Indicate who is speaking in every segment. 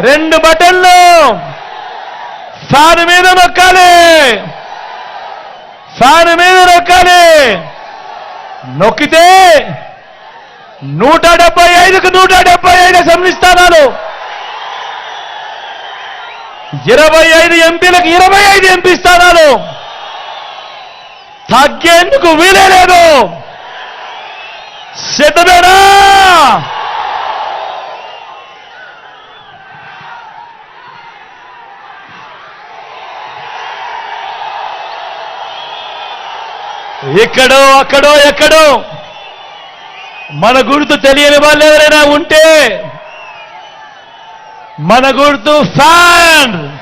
Speaker 1: రెండు బటన్లు. ఫ్యాన్ మీద నొక్కాలి. ఫ్యాన్ మీద నొక్కాలి. నొక్కితే నూట డెబ్బై ఐదుకు నూట డెబ్బై ఐదు అసెంబ్లీ స్థానాలు. ఇరవై ఐదు ఎంపీలకు ఇరవై ఐదు ఎంపీ స్థానాలు. తగ్గేందుకు వీలే లేదు. సిద్ధమేనా? ఇక్కడో అక్కడో ఎక్కడో. మన గుర్తు తెలియని వాళ్ళు ఎవరైనా ఉంటే మన గుర్తు ఫ్యాన్.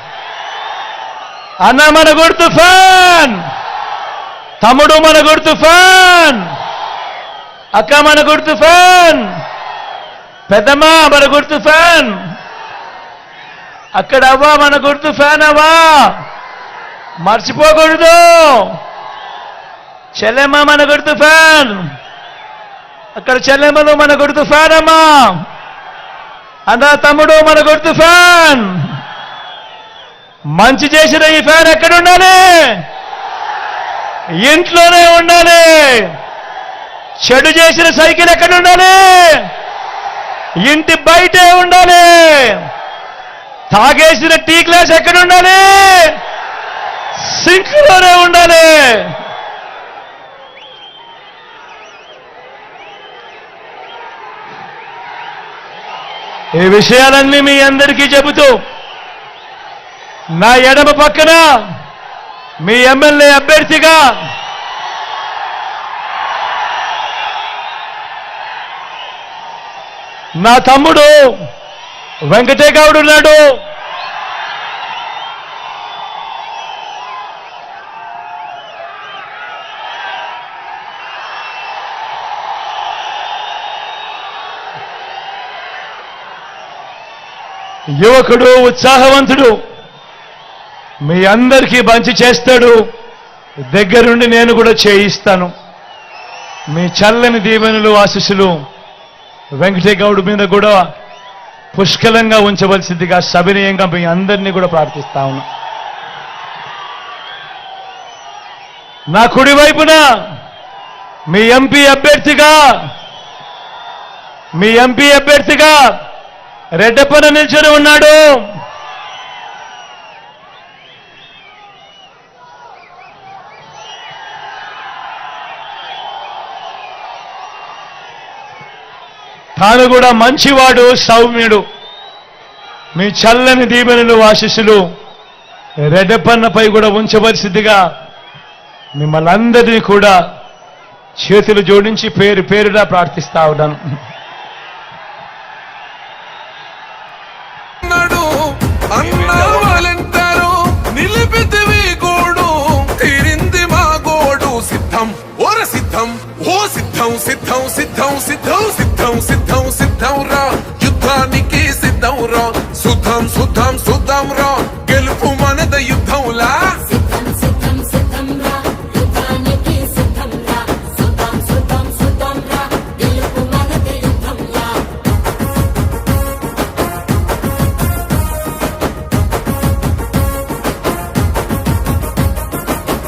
Speaker 1: అన్న మన గుర్తు ఫ్యాన్. తమ్ముడు మన గుర్తు ఫ్యాన్. అక్క మన గుర్తు ఫ్యాన్. పెద్దమ్మ మన గుర్తు ఫ్యాన్. అక్కడ అవ్వా మన గుర్తు ఫ్యాన్ అవ్వా. మర్చిపోకూడదు. చెల్లెమ్మ మన గుర్తు ఫ్యాన్. అక్కడ చెల్లెమ్మలు మన గుర్తు ఫ్యాన్ అమ్మా అన్న తమ్ముడు మన గుర్తు ఫ్యాన్. మంచి చేసిన ఈ ఫ్యాన్ ఎక్కడ ఉండాలి ఇంట్లోనే ఉండాలి. చెడు చేసిన సైకిల్ ఎక్కడ ఉండాలి ఇంటి బయటే ఉండాలి. తాగేసిన టీ గ్లాస్ ఎక్కడ ఉండాలి సింక్లోనే ఉండాలి. ఈ విషయాలన్నీ మీ అందరికీ చెబుతూ నా ఎడమ పక్కన మీ ఎమ్మెల్యే అభ్యర్థిగా నా తమ్ముడు వెంకటే గౌడ్ ఉన్నాడు. యువకుడు ఉత్సాహవంతుడు మీ అందరికీ మంచి చేస్తాడు. దగ్గరుండి నేను కూడా చేయిస్తాను. మీ చల్లని దీవెనలు ఆశీస్సులు వెంకటేగౌడ్ మీద కూడా పుష్కలంగా ఉంచవలసిందిగా సవినయంగా మీ అందరినీ కూడా ప్రార్థిస్తా ఉన్నా. నా కుడివైపున మీ ఎంపీ అభ్యర్థిగా మీ ఎంపీ అభ్యర్థిగా రెడ్డప్పన నిల్చొని ఉన్నాడు. తాను కూడా మంచివాడు సౌమ్యుడు. మీ చల్లని దీవెనలు ఆశిస్సులు రెడ్డపన్నపై కూడా ఉంచవలసిందిగా మిమ్మల్ని అందరినీ కూడా చేతులు జోడించి పేరు పేరుగా ప్రార్థిస్తా ఉన్నాను.
Speaker 2: యుద్ధానికి సిద్ధం రా సుద్ధం సుద్ధం సుద్ధం రా.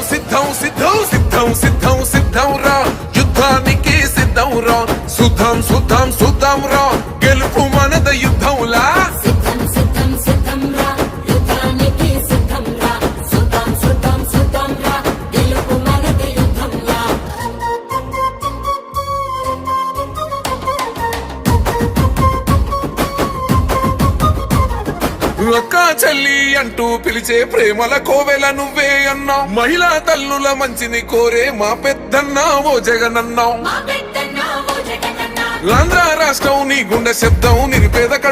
Speaker 2: సిద్ధం సిద్ధం సిద్ధం సిద్ధం సిద్ధం సిద్ధం రా. యుద్ధానికి సిద్ధం రా.
Speaker 3: సుధం సుధం
Speaker 2: అక్క చెల్లి అంటూ పిలిచే ప్రేమల కోవెల నువ్వే అన్నావు మహిళా తల్లుల మంచిని కోరే మా పెద్దన్నా ఓ జగనన్నావు
Speaker 3: మా పెద్దన్న ఓ జగనన్న.
Speaker 2: ఆంధ్ర రాష్ట్రం నీ గుండె శబ్దం నిరుపేద కడు